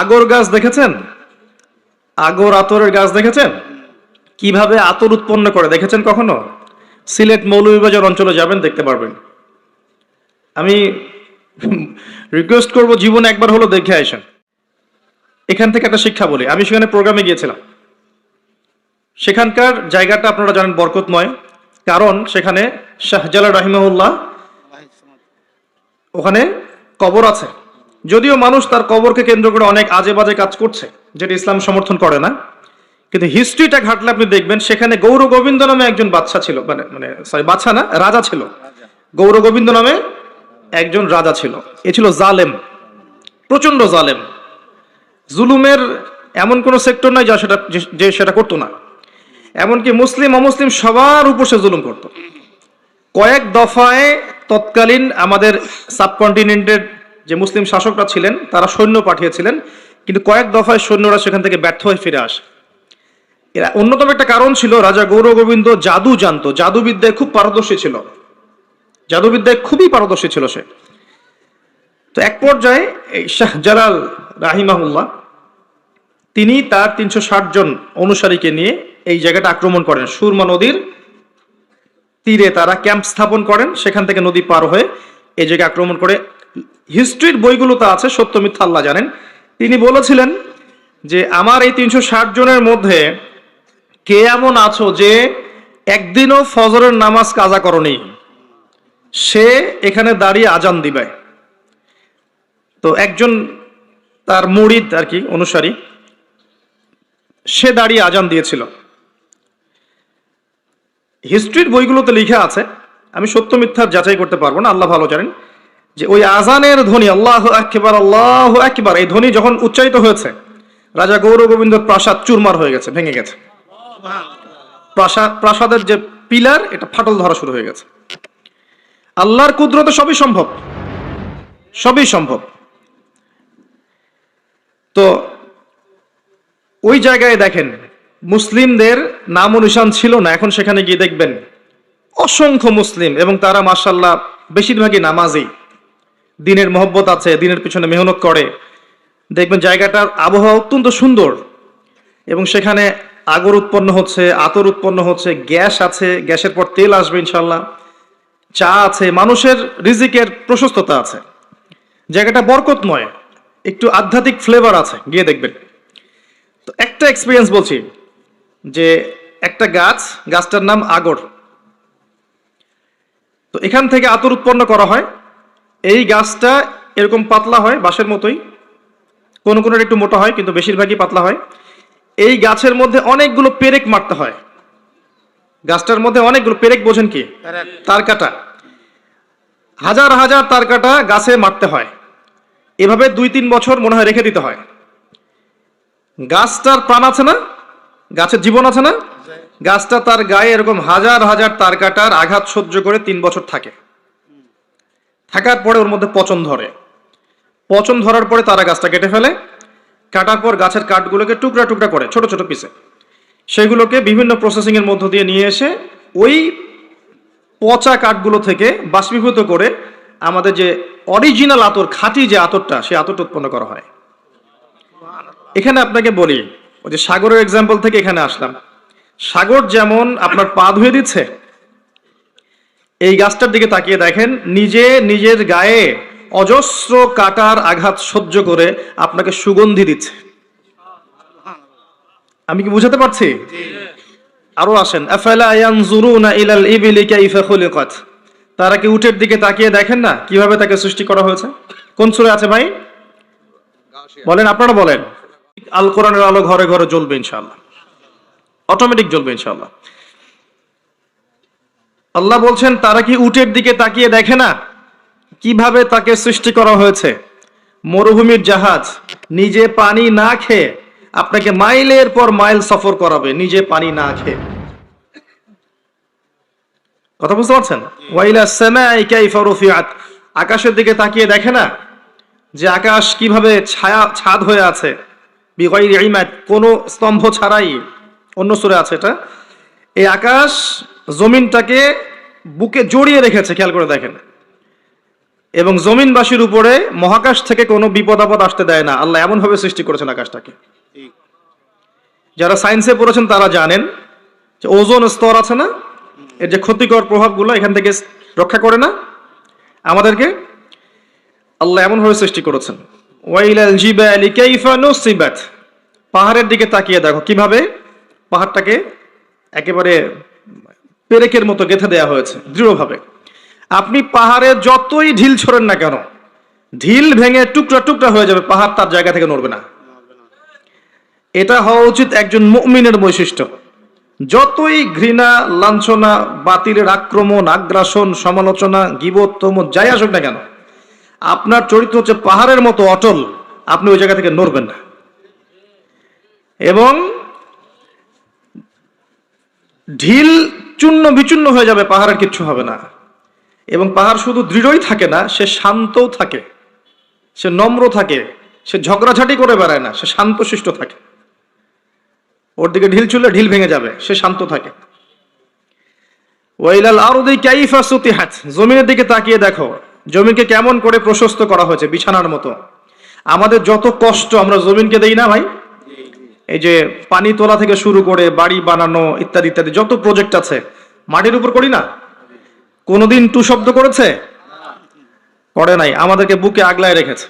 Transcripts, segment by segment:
আগর গাছ দেখেছেন? আগর আতরের গাছ দেখেছেন? কীভাবে আতর উৎপন্ন করে, দেখেছেন কখনো? সিলেট মৌলভীবাজার অঞ্চলে যাবেন, দেখতে পারবেন। আমি রিকোয়েস্ট করব, জীবনে একবার হলো দেখে আসেন। এখান থেকে একটা শিক্ষা বলি। আমি সেখানে প্রোগ্রামে গিয়েছিলাম। সেখানকার জায়গাটা আপনারা জানেন বরকতময়, কারণ সেখানে শাহজালা রাহিমাহুল্লাহ ওখানে কবর আছে। যদিও মানুষ তার কবরকে কেন্দ্র করে অনেক আজে বাজে কাজ করছে, যেটা ইসলাম সমর্থন করে না। কিন্তু হিস্ট্রিটা ঘাটলে আপনি দেখবেন, সেখানে গৌর গোবিন্দ নামে একজন বাচ্চা ছিল মানে মানে সরি বাচ্চা না, রাজা ছিল। গৌর গোবিন্দ নামে একজন রাজা ছিল। এ ছিল জালেম প্রচণ্ড জালেম। জুলুমের এমন কোনো সেক্টর নাই যা সেটা যে- সেটা করতো না। এমনকি মুসলিম, অমুসলিম সবার উপর সে জুলুম করত। কয়েক দফায় তৎকালীন আমাদের সাবকন্টিনেন্টের যে মুসলিম শাসকরা ছিলেন, তারা সৈন্য পাঠিয়েছিলেন, কিন্তু কয়েক দফায় সৈন্যরা সেখান থেকে ব্যর্থ হয়ে ফিরে আসে। এরা অন্যতম একটা কারণ ছিল রাজা গৌর গোবিন্দ জাদু জানতো। জাদুবিদ্যায় খুব পারদর্শী ছিল। জাদুবিদ্যায় খুবই পারদর্শী ছিল সে। তো এক পর্যায়ে এই শাহজালাল রাহিমাহুল্লাহ, তিনি তার তিনশো ষাট জন অনুসারীকে নিয়ে এই জায়গাটা আক্রমণ করেন। সুরমা নদীর তীরে তারা ক্যাম্প স্থাপন করেন। সেখান থেকে নদী পার হয়ে এই জায়গায় আক্রমণ করে হিস্ট্রির বইগুলোতে আছে, সত্য, মিথ্যা আল্লাহ জানেন। তিনি বলেছিলেন যে, আমার এই তিনশো ষাট জনের মধ্যে কে এমন আছো যে একদিনও ফজরের নামাজ কাজা করনি? সে এখানে দাঁড়িয়ে আজান দিবে। তো একজন তার মুরিদ আর কি, অনুসারী, সে দাঁড়িয়ে আজান দিয়েছিল। হিস্ট্রির বইগুলোতে লিখে আছে, আমি সত্য মিথ্যার যাচাই করতে পারব না, আল্লাহ ভালো জানেন। যে ওই আজানের ধ্বনি, আল্লাহ একবার আল্লাহ একবার এই ধ্বনি যখন উচ্চারিত হয়েছে, রাজা গৌর গোবিন্দ প্রাসাদ চুরমার হয়ে গেছে, ভেঙে গেছে। প্রাসাদ, প্রাসাদের যে পিলার, এটা ফাটল ধরা শুরু হয়ে গেছে। আল্লাহর কুদরতে সবই সম্ভব। সবই সম্ভব। তো ওই জায়গায় দেখেন, মুসলিমদের নাম অনুসান ছিল না, এখন সেখানে গিয়ে দেখবেন, অসংখ্য মুসলিম এবং তারা মার্শাল্লাহ বেশিরভাগই নামাজি। দিনের মহব্বত আছে, দিনের পিছনে মেহনত করে। দেখবেন জায়গাটার আবহাওয়া অত্যন্ত সুন্দর এবং সেখানে আগর উৎপন্ন হচ্ছে, আতর উৎপন্ন হচ্ছে, গ্যাস আছে, গ্যাসের পর তেল আসবে ইনশাল্লাহ চা আছে, মানুষের রিজিকের প্রশস্ততা আছে। জায়গাটা বরকতময়, একটু আধ্যাত্মিক ফ্লেভার আছে, গিয়ে দেখবেন। তো একটা এক্সপিরিয়েন্স বলছি, যে একটা গাছ, গাছটার নাম আগর। তো এখান থেকে আতর উৎপন্ন করা হয় এই গাছটা এরকম পাতলা হয় বাঁশের মতোই। কোনো কোনো একটু মোটা হয় কিন্তু বেশিরভাগই পাতলা হয়। এই গাছের মধ্যে অনেকগুলো পেরেক মারতে হয়। গাছটার মধ্যে অনেকগুলো পেরেক বোঝেন কি? তার কাটা। হাজার হাজার তার কাটা গাছে মারতে হয়। এভাবে দুই তিন বছর মনে হয় রেখে দিতে হয়। গাছটার প্রাণ আছে না? গাছের জীবন আছে না? গাছটা তার গায়ে এরকম হাজার হাজার তার কাটার আঘাত সহ্য করে তিন বছর থাকে। থাকার পরে ওর মধ্যে পচন ধরে। পচন ধরার পরে তারা গাছটা কেটে ফেলে। কাটার পর গাছের কাঠগুলোকে টুকরা টুকরা করে, ছোট ছোট পিসে সেগুলোকে বিভিন্ন প্রসেসিং এর মধ্য দিয়ে নিয়ে এসে ওই পচা কাঠগুলো থেকে বাষ্পীভূত করে আমাদের যে অরিজিনাল আতর, খাঁটি যে আতরটা সেই আতরটা উৎপন্ন করা হয়। এখানে আপনাকে বলি, ওই যে সাগরের এক্সাম্পল থেকে এখানে আসলাম। সাগর যেমন আপনার পা ধুয়ে দিচ্ছে এই গাছটার দিকে তাকিয়ে দেখেন, নিজে নিজের গায়ে অজস্র কাটার আঘাত সহ্য করে আপনাকে সুগন্ধি দিচ্ছে। আমি কি বুঝাতে পারছি? আরও আসেন তারা কি উটের দিকে তাকিয়ে দেখেন না কীভাবে তাকে সৃষ্টি করা হয়েছে? কোন সুরে আছে ভাই? বলেন, আপনারা বলেন। আল কোরআনের আলো ঘরে ঘরে জ্বলবে ইনশাআল্লাহ। অটোমেটিক জ্বলবে ইনশাআল্লাহ। আল্লাহ বলছেন, তারা কি উটের দিকে তাকিয়ে দেখে না? কীভাবে তাকে সৃষ্টি করা হয়েছে? মরুভূমির জাহাজ, নিজে পানি না খেয়ে আপনাকে মাইলের পর মাইল সফর করাবে, নিজে পানি না খেয়ে। কথা বুঝতে পারছেন? ওয়াইলা সামাই কাইফা রুফিআত। আকাশের দিকে তাকিয়ে দেখে না যে আকাশ কীভাবে ছায়া, ছাদ হয়ে আছে? বিগয়রি ইমাদ, কোনো স্তম্ভ ছাড়াই। অন্য সুরে আছে এটা। এই আকাশ জমিনটাকে বুকে জড়িয়ে রেখেছে, খেয়াল করে দেখেন। এবং জমিনবাসীর উপরে মহাকাশ থেকে কোনো বিপদ আপদ আসতে দেয় না। আল্লাহ এমনভাবে সৃষ্টি করেছেন আকাশটাকে। যারা সায়েন্সে পড়েছেন তারা জানেন যে ওজোন স্তর আছে না, এর যে ক্ষতিকর প্রভাবগুলো এখান থেকে রক্ষা করে না। আমাদেরকে আল্লাহ এমনভাবে সৃষ্টি করেছেন। পাহাড়ের দিকে তাকিয়ে দেখো, কীভাবে পাহাড়টাকে একেবারে পেরেকের মতো গেঁথে দেওয়া হয়েছে, দৃঢ়ভাবে। আপনি পাহাড়ে যতই ঢিল ছড়েন না কেন, ঢিল ভেঙে টুকরা টুকরা হয়ে যাবে, পাহাড় তার জায়গা থেকে নড়বে না। এটা হওয়া উচিত একজন মুমিনের বৈশিষ্ট্য। যতই ঘৃণা, লাঞ্ছনা, বাতিলের আক্রমণ, আগ্রাসন, সমালোচনা, গিবোত্তম, যাই আসুক না কেন, আপনার চরিত্র হচ্ছে পাহাড়ের মতো অটল, আপনি ওই জায়গা থেকে নড়বেন না। এবং ঢিল চূর্ণ বিচূর্ণ হয়ে যাবে পাহাড়ের কিচ্ছু হবে না। এবং পাহাড় শুধু দৃঢ়ই থাকে না, সে শান্তও থাকে। সে নম্র থাকে। সে ঝগড়াঝাটি করে বেড়ায় না, সে শান্তশিষ্ট থাকে। ওর দিকে ঢিল চুলে ঢিল ভেঙে যাবে, সে শান্ত থাকে। ওয়াইলাল আরদি কাইফা সুতিহাত, জমিনের দিকে তাকিয়ে দেখো, জমিকে কেমন করে প্রশস্ত করা হয়েছে বিছানার মতো। আমাদের যত কষ্ট আমরা জমিনকে দেই না ভাই এই যে পানি তোলা থেকে শুরু করে বাড়ি বানানো ইত্যাদি ইত্যাদি, যত প্রজেক্ট আছে, মাটির উপর করি না? কোনোদিন টু শব্দ করেছে? করে নাই, আমাদেরকে বুকে আগলায় রেখেছে।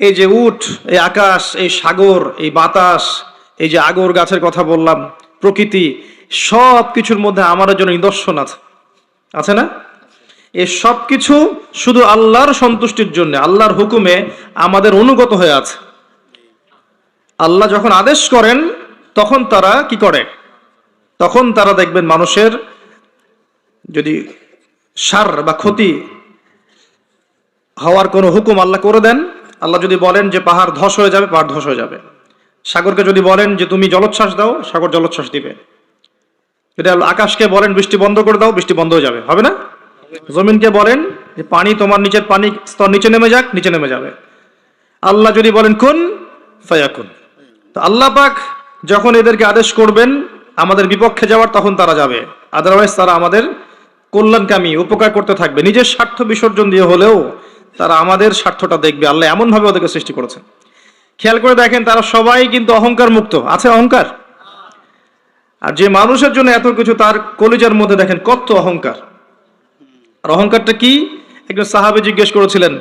এই যে উঠ, এই আকাশ, এই সাগর, এই বাতাস, এই যে আগর গাছের কথা বললাম, প্রকৃতি সব কিছুর মধ্যে আমাদের জন্য নিদর্শন আছে। আছে না? এই সব কিছু শুধু আল্লাহর সন্তুষ্টির জন্য, আল্লাহর হুকুমে আমাদের অনুগত হয়ে আছে। আল্লাহ যখন আদেশ করেন, তখন তারা কি করে? তখন তারা দেখবেন মানুষের যদি সার বা ক্ষতি হওয়ার কোনো হুকুম আল্লাহ করে দেন, আল্লাহ যদি বলেন যে পাহাড় ধস হয়ে যাবে, পাহাড় ধস হয়ে যাবে। সাগরকে যদি বলেন যে তুমি জলোচ্ছ্বাস দাও, সাগর জলোচ্ছ্বাস দিবে। যদি আকাশকে বলেন বৃষ্টি বন্ধ করে দাও, বৃষ্টি বন্ধ হয়ে যাবে। হবে না? জমিনকে বলেন যে পানি তোমার নিচের পানি স্তর নিচে নেমে যাক, নিচে নেমে যাবে। আল্লাহ যদি বলেন, কোন ফায়াকুন। তো আল্লাহ পাক যখন এদেরকে আদেশ করবেন আমাদের বিপক্ষে যাওয়ার, তখন তারা যাবে। আদারওয়াইজ তারা আমাদের কল্যাণকামী, উপকার করতে থাকবে। নিজের স্বার্থ বিসর্জন দিয়ে হলেও তারা আমাদের স্বার্থটা দেখবে। আল্লাহ এমনভাবে ওদেরকে সৃষ্টি করেছেন। খেয়াল করে দেখেন, তারা সবাই কিন্তু অহংকার মুক্ত। আছে অহংকার? আর যে মানুষের জন্য এত কিছু, তার কলিজার মধ্যে দেখেন কত অহংকার। আর অহংকারটা কি? একজন সাহাবে জিজ্ঞেস করেছিলেন,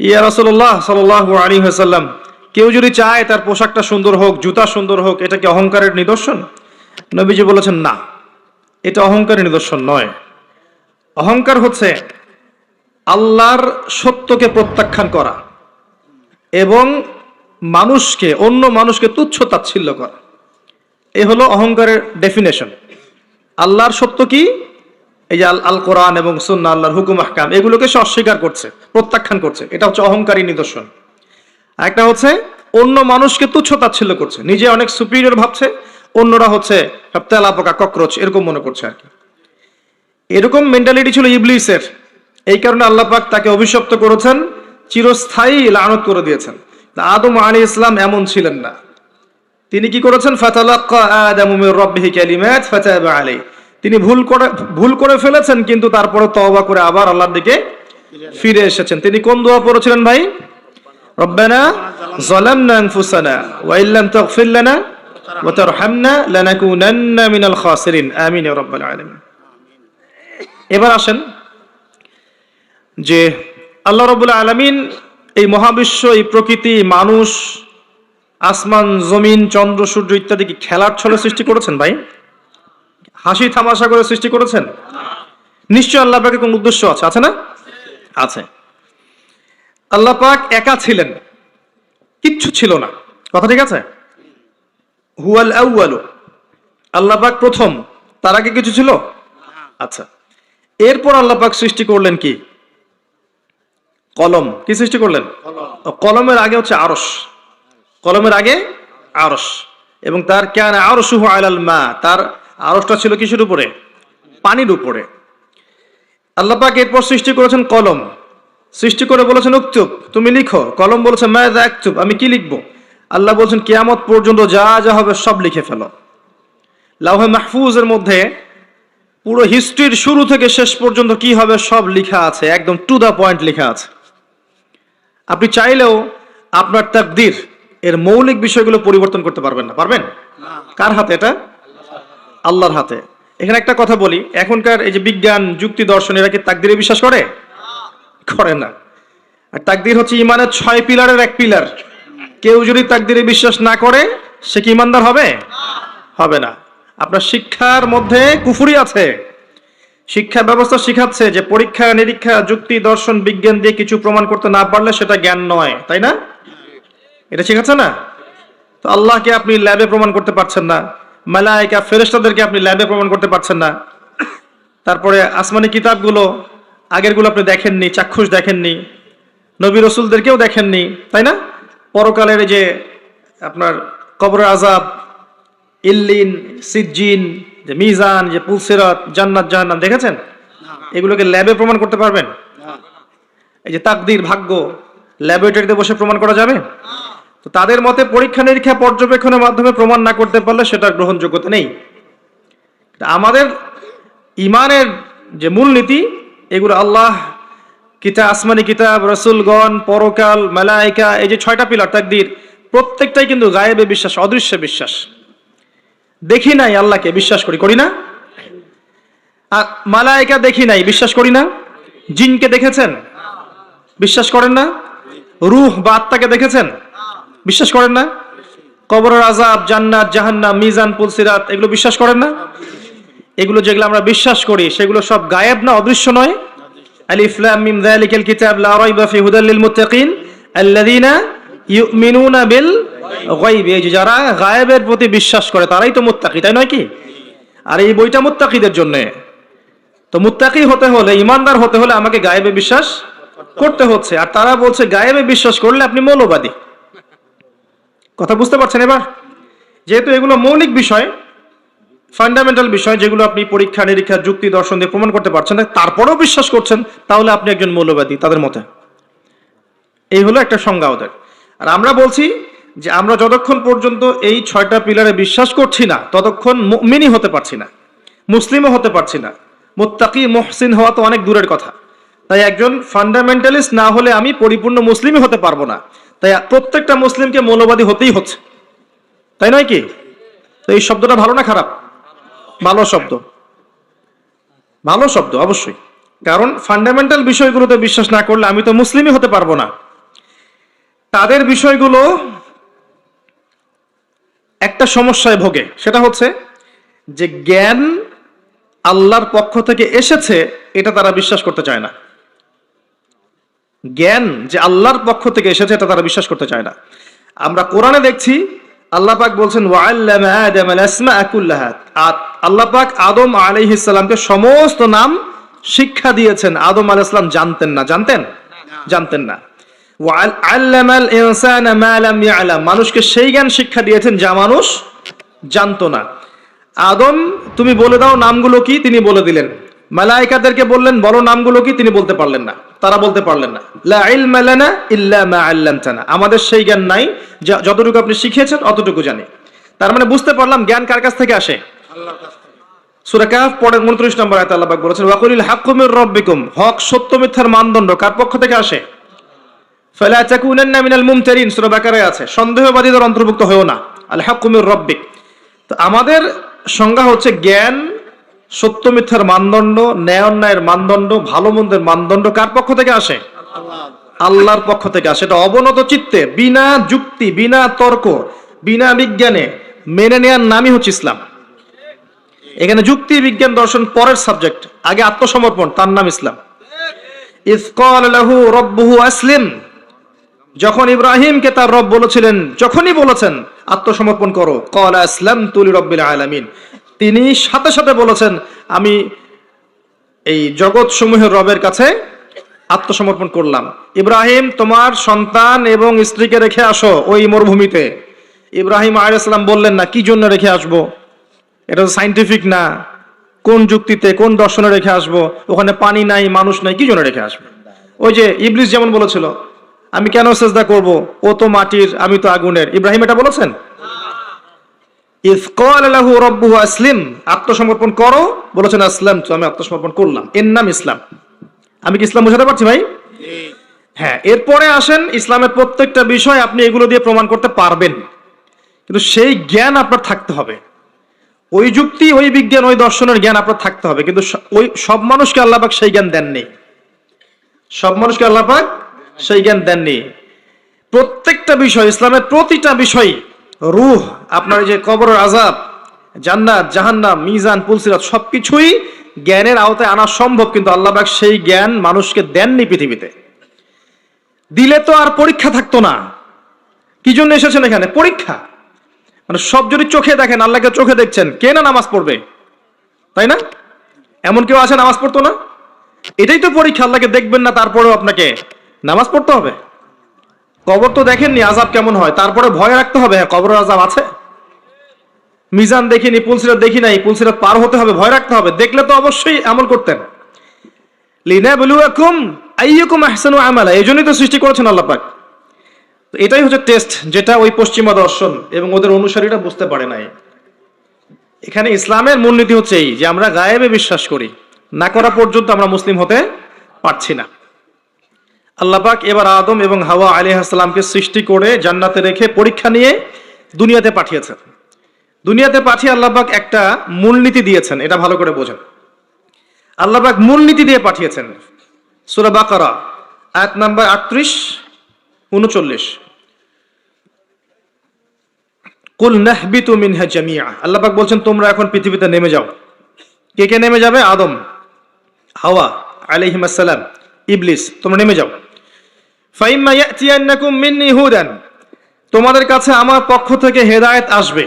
ইয়া রসল্লাহ সাল্লাহ আলী হাসাল্লাম কেউ যদি চায় তার পোশাকটা সুন্দর হোক, জুতা সুন্দর হোক, এটা কি অহংকারের নিদর্শন? নবীজি বলেছেন, না। এটা অহংকারের নিদর্শন নয়। অহংকার হচ্ছে আল্লাহর সত্যকে প্রত্যাখ্যান করা এবং মানুষকে, অন্য মানুষকে তুচ্ছ তাচ্ছিল্য করা। এ হলো অহংকারের ডেফিনেশন আল্লাহর সত্য কি? এই যে আল কোরআন এবং সুন্না আল্লাহর হুকুম, আহকাম, এগুলোকে সে অস্বীকার করছে, প্রত্যাখ্যান করছে। এটা হচ্ছে অহংকারী নিদর্শন। একটা হচ্ছে, অন্য মানুষকে তুচ্ছ তাচ্ছিল্য করছে। নিজে অনেক সুপিরিয়র ভাবছে, অন্যরা হচ্ছে সব তেলা পোকা, ককরোচ, এরকম মনে করছে আর কি। এরকম মেন্টালিটি ছিল ইবলিসের। এই কারণে আল্লাহ পাক তাকে অভিশপ্ত করেছেন, চিরস্থায়ী লানত করে দিয়েছেন। আদম আলী ইসলাম এমন ছিলেন না। তিনি কি করেছেন? আলাইহি। তিনি ভুল করে ভুল করে ফেলেছেন, কিন্তু তারপরে তওবা করে আবার আল্লাহর দিকে ফিরে এসেছেন। তিনি কোন দোয়া পড়েছিলেন ভাই? ইল্লাম তাগফির লানা ওয়া তারহামনা লানাকুনান্না মিনাল খাসিরিন আমিন ইয়া রাব্বাল আলামিন এবার আসেন যে আল্লাহ রাব্বুল আলামিন এই মহাবিশ্ব, এই প্রকৃতি, মানুষ, আসমান, জমিন, চন্দ্র, সূর্য ইত্যাদি কি খেলার ছলে সৃষ্টি করেছেন ভাই? হাসি তামাশা করে সৃষ্টি করেছেন? নিশ্চয় আল্লাহ পাকের কোন উদ্দেশ্য আছে? আছে না? আছে। আল্লাহ পাক একা ছিলেন। কিচ্ছু ছিল না। কথা ঠিক আছে? হুয়াল আউয়ালু। আল্লাহ পাক প্রথম। তার আগে কিছু ছিল? আচ্ছা। এরপর আল্লাহ পাক সৃষ্টি করলেন কি? কলম। কি সৃষ্টি করলেন? কলমের আগে হচ্ছে আরস কলমের আগে আরস এবং তার কেন আরসুহ আলাল মা। তার আরসটা ছিল কিসের উপরে? পানির উপরে। আল্লাহ পাক এরপর সৃষ্টি করেছেন কলম। সৃষ্টি করে বলেছেন উক্তুব, তুমি লিখো, কলম বলেছে মায়াদা একতুব আমি কি লিখব? আল্লাহ বলছেন, কেয়ামত পর্যন্ত যা যা হবে সব লিখে ফেলো। লাউহে মাহফুজের মধ্যে পুরো হিস্ট্রির শুরু থেকে শেষ পর্যন্ত কি হবে সব লেখা আছে, একদম টু দ্য পয়েন্ট লেখা আছে। আপনি চাইলেও আপনার তাকদির, এর মৌলিক বিষয়গুলো পরিবর্তন করতে পারবেন না, পারবেন? কার হাতে এটা? আল্লাহর হাতে। এখানে একটা কথা বলি, এখনকার এই যে বিজ্ঞান, যুক্তি দর্শন, এরা কি তাকদিরে বিশ্বাস করে? করে না। আর তাকদির হচ্ছে ইমানের ছয় পিলারের এক পিলার। কেউ যদি তাকদিরে বিশ্বাস না করে, সে কি ইমানদার হবে? হবে না। আপনার শিক্ষার মধ্যে কুফুরি আছে। শিক্ষা ব্যবস্থা শিখাচ্ছে যে পরীক্ষা, নিরীক্ষা, যুক্তি, দর্শন, বিজ্ঞান দিয়ে কিছু প্রমাণ করতে না পারলে সেটা জ্ঞান নয়, তাই না? এটা শিখাচ্ছে না? তো আল্লাহকে আপনি ল্যাবে প্রমাণ করতে পারছেন না। মালাইকা ফেরেশতাদেরকে আপনি ল্যাবে প্রমাণ করতে পারছেন না। তারপরে আসমানি কিতাবগুলো আগেরগুলো আপনি দেখেননি, চাক্ষুষ দেখেননি, নবী রসুলদেরকেও দেখেননি, তাই না? পরকালের যে আপনার কবর আজাব ইল্লিন, সিজ্জিন, যে মিজান, যে পুলসিরাত, জান্নাত, জাহান্নাম, দেখেছেন? এগুলোকে ল্যাবে প্রমাণ করতে পারবেন? এই যে তাকদির, ভাগ্য, ল্যাবরেটরিতে বসে প্রমাণ করা যাবে? তো তাদের মতে পরীক্ষা নিরীক্ষা পর্যবেক্ষণের মাধ্যমে প্রমাণ না করতে পারলে সেটার গ্রহণযোগ্যতা নেই। আমাদের ইমানের যে মূলনীতি এগুলো আল্লাহ, কিতাব, আসমানি কিতাব, রসুলগণ, পরকাল, মালাইকা, এই যে ছয়টা পিলার, তাকদির, প্রত্যেকটাই কিন্তু গায়েবে বিশ্বাস, অদৃশ্য বিশ্বাস। দেখি নাই আল্লাহকে, বিশ্বাস করি করি না? আর মালাইকা দেখি নাই, বিশ্বাস করি না? জিনকে দেখেছেন? বিশ্বাস করেন না? রুহ বা আত্মাকে দেখেছেন? বিশ্বাস করেন না? কবর আজাব জান্নাত, জাহান্নাম, মিজান, পুলসিরাত, এগুলো বিশ্বাস করেন না? এগুলো যেগুলো আমরা বিশ্বাস করি, সেগুলো সব গায়েব না, অদৃশ্য নয়। আলিফ, লাম, মিম, যালিকাল কিতাব, লা রাইবা ফি হুদাল লিল মুত্তাকিন, আল্লাযীনা ইউমিনুনা বিল গায়ব। এই যারা গায়েবের প্রতি বিশ্বাস করে, তারাই তো মুত্তাকি, তাই নয় কি? আর এই বইটা মুত্তাকিদের জন্য। তো মুত্তাকি হতে হলে, ইমানদার হতে হলে আমাকে গায়েবে বিশ্বাস করতে হচ্ছে। আর তারা বলছে, গায়েবে বিশ্বাস করলে আপনি মৌলবাদী। কথা বুঝতে পারছেন এবার? যেহেতু এগুলো মৌলিক বিষয় ফান্ডামেন্টাল বিষয় যেগুলো আপনি পরীক্ষা, নিরীক্ষা, যুক্তি, দর্শন দিয়ে প্রমাণ করতে পারছেন তারপরেও বিশ্বাস করছেন, তাহলে আপনি একজন মৌলবাদী তাদের মতে। এই হলো একটা সংজ্ঞা ওদের। আর আমরা বলছি যে আমরা যতক্ষণ পর্যন্ত এই ছয়টা পিলারে বিশ্বাস করছি না, ততক্ষণ মিনি হতে পারছি না, মুসলিমও হতে পারছি না। মোত্তাকি, মহসিন হওয়া তো অনেক দূরের কথা। তাই একজন ফান্ডামেন্টালিস্ট না হলে আমি পরিপূর্ণ মুসলিমই হতে পারব না। তাই প্রত্যেকটা মুসলিমকে মৌলবাদী হতেই হচ্ছে। তাই নয় কি? তো এই শব্দটা ভালো না খারাপ? ভালো শব্দ। ভালো শব্দ, অবশ্যই। কারণ ফান্ডামেন্টাল বিষয়গুলোতে বিশ্বাস না করলে আমি তো মুসলিমই হতে পারব না। তাদের বিষয়গুলো একটা সমস্যায় ভোগে। সেটা হচ্ছে যে জ্ঞান আল্লাহর পক্ষ থেকে এসেছে, এটা তারা বিশ্বাস করতে চায় না। জ্ঞান যে আল্লাহর পক্ষ থেকে এসেছে, এটা তারা বিশ্বাস করতে চায় না। আমরা কোরআনে দেখছি, আল্লাহ পাক বলছেন ওয়াল্লামা আদম আল আসমা আকুল্লাহাত আল্লাহ পাক আদম আলাইহিস সালামকে সমস্ত নাম শিক্ষা দিয়েছেন। আদম আলাইহিস সালাম জানতেন না। জানতেন? জানতেন না। মানুষকে সেই জ্ঞান শিক্ষা দিয়েছেন যা মানুষ জানতো না। আদম, তুমি বলে দাও নামগুলো কি? তিনি বলে দিলেন। বললেন, বলো নামগুলো কি? তিনি বলতে পারলেন না। তারা বলতে পারলেন না। আমাদের সেই জ্ঞান নাই। যতটুকু আপনি শিখিয়েছেন, অতটুকু জানি। তার মানে বুঝতে পারলাম জ্ঞান কার কাছ থেকে আসে? পড়েন 29 নম্বর আল্লাহ বলেছেন, ওয়াকুলিল হাক্কু মির রাব্বিকুম হক সত্য মিথ্যার মানদণ্ড কার পক্ষ থেকে আসে? মিনাল আছে, সন্দেহবাদীদের অন্তর্ভুক্ত হয়েও না। আল রাব্বিক। তো আমাদের সংজ্ঞা হচ্ছে জ্ঞান, সত্য মিথ্যার মানদণ্ড, ন্যায় অন্যায়ের মানদণ্ড, ভালো মন্দের মানদণ্ড কার পক্ষ থেকে আসে? আল্লাহর পক্ষ থেকে আসে। এটা অবনত চিত্তে, বিনা যুক্তি, বিনা তর্ক, বিনা বিজ্ঞানে মেনে নেওয়ার নামই হচ্ছে ইসলাম। এখানে যুক্তি, বিজ্ঞান, দর্শন, পরের সাবজেক্ট আগে আত্মসমর্পণ, তার নাম ইসলাম। রব্বুহু আসলিম। যখন ইব্রাহিমকে তার রব বলেছিলেন, যখনই বলেছেন, আত্মসমর্পণ করো। কল আসলাম তুলি রব্বিল আলামিন। তিনি সাথে সাথে বলেছেন, আমি এই জগৎ সমূহের রবের কাছে আত্মসমর্পণ করলাম। ইব্রাহিম, তোমার সন্তান এবং স্ত্রীকে রেখে আসো ওই মরুভূমিতে। ইব্রাহিম আলাইসালাম বললেন, না, কি জন্য রেখে আসব? এটা তো সাইন্টিফিক না। কোন যুক্তিতে কোন দর্শনে রেখে আসব? ওখানে পানি নাই, মানুষ নাই, কি জন্য রেখে আসব? ওই যে ইবলিস যেমন বলেছিল, আমি কেন সেজদা করব? ও তো মাটির, আমি তো আগুনের। ইব্রাহিম এটা বলেছেন? আসলিম, আত্মসমর্পণ করো। বলেছেন আসলাম তো আমি আত্মসমর্পণ করলাম। এর নাম ইসলাম। আমি কি ইসলাম বোঝাতে পারছি ভাই? হ্যাঁ এরপরে আসেন, ইসলামের প্রত্যেকটা বিষয় আপনি এগুলো দিয়ে প্রমাণ করতে পারবেন। কিন্তু সেই জ্ঞান আপনার থাকতে হবে। ওই যুক্তি, ওই বিজ্ঞান, ওই দর্শনের জ্ঞান আপনার থাকতে হবে। কিন্তু ওই সব মানুষকে আল্লাপাক সেই জ্ঞান দেননি। সব মানুষকে আল্লাপাক সেই জ্ঞান দেননি। প্রত্যেকটা বিষয়, ইসলামের প্রতিটা বিষয়, রুহ, আপনার যে কবরের আজাব জান্নাত, জাহান্নাম, মিজান পুলসিরাত সবকিছুই জ্ঞানের আওতায় আনা সম্ভব, কিন্তু আল্লাহবাক সেই জ্ঞান মানুষকে দেননি পৃথিবীতে। দিলে তো আর পরীক্ষা থাকতো না। কি জন্য এসেছেন এখানে? পরীক্ষা। মানে সব যদি চোখে দেখেন, আল্লাহকে চোখে দেখছেন, কে না নামাজ পড়বে? তাই না? এমন কেউ আছে নামাজ পড়তো না? এটাই তো পরীক্ষা, আল্লাহকে দেখবেন না, তারপরেও আপনাকে নামাজ পড়তে হবে। কবর তো দেখেননি আজাব কেমন হয়, তারপরে ভয় রাখতে হবে হ্যাঁ কবরের আজাব আছে। মিজান দেখিনি, পুলসিরাত দেখি নাই, পুলসিরাত পার হতে হবে, ভয় রাখতে হবে, দেখলে তো অবশ্যই আমল করতেন। লিনা বলুয়াকুম আইয়ুকুম আহসানু আমালা, এই জন্যই তো সৃষ্টি করেছেন আল্লাহ পাক। তো এটাই হচ্ছে টেস্ট যেটা ওই পশ্চিমা দর্শন এবং ওদের অনুসারীরা বুঝতে পারে নাই। এখানে ইসলামের মূলনীতি হচ্ছে এই, যে আমরা গায়েবে বিশ্বাস করি, না করা পর্যন্ত আমরা মুসলিম হতে পারছি না। আল্লাপাক এবার আদম এবং হাওয়া আলী আসসালামকে সৃষ্টি করে জান্নাতে রেখে পরীক্ষা নিয়ে দুনিয়াতে পাঠিয়েছেন। দুনিয়াতে পাঠিয়ে আল্লাপাক একটা মূলনীতি দিয়েছেন, এটা ভালো করে বোঝেন। আল্লাপাক মূলনীতি দিয়ে পাঠিয়েছেন, সুরা বাকারা, আয়াত নাম্বার আটত্রিশ, উনচল্লিশ। কুল নাহবিতু মিনহা জামিয়া আল্লাপাক বলছেন, তোমরা এখন পৃথিবীতে নেমে যাও। কে কে নেমে যাবে? আদম, হাওয়া আলাইহিম আসসালাম, ইবলিস, তোমরা নেমে যাও। ফাইম্মা ইয়াতিয়ান্নাকুম মিন্নি হুদান, তোমাদের কাছে আমার পক্ষ থেকে হেদায়েত আসবে।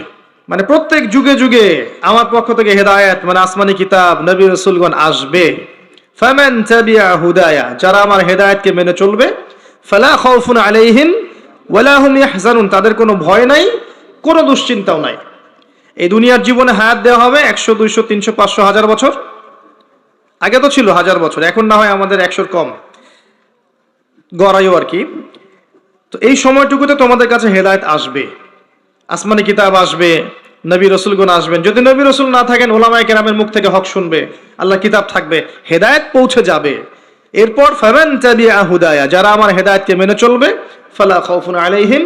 মানে প্রত্যেক যুগে যুগে আমার পক্ষ থেকে হেদায়েত মানে আসমানি কিতাব, নবী রসুলগণ আসবে। ফামান তাবিয়া হুদায়া, যারা আমার হেদায়েতকে মেনে চলবে, ফালা খাউফুন আলাইহিম, ওয়ালা হুম ইয়াহজানুন, তাদের কোনো ভয় নাই। কোনো দুশ্চিন্তাও নাই। এই দুনিয়ার জীবনে হায়াত দেওয়া হবে একশো, দুইশো, তিনশো, পাঁচশো, হাজার বছর। আগে তো ছিল হাজার বছর, এখন না হয় আমাদের একশোর কম। গড়াইও আর কি। তো এই সময়টুকুতে তোমাদের কাছে হেদায়েত আসবে। আসমানি কিতাব আসবে, নবী রসুলগণ আসবেন। যদি নবী রসুল না থাকেন, ওলামায় কেরামের মুখ থেকে হক শুনবে আল্লাহ কিতাব থাকবে, হেদায়েত পৌঁছে যাবে। এরপর ফামান তাবিআ হুদায়া, যারা আমার হেদায়েতকে মেনে চলবে, ফালা খাউফুন আলাইহিম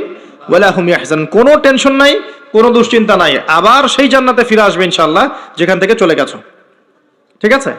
কোনো টেনশন নাই, কোনো দুশ্চিন্তা নাই। আবার সেই জান্নাতে ফিরে আসবে ইনশাল্লাহ যেখান থেকে চলে গেছো। ঠিক আছে?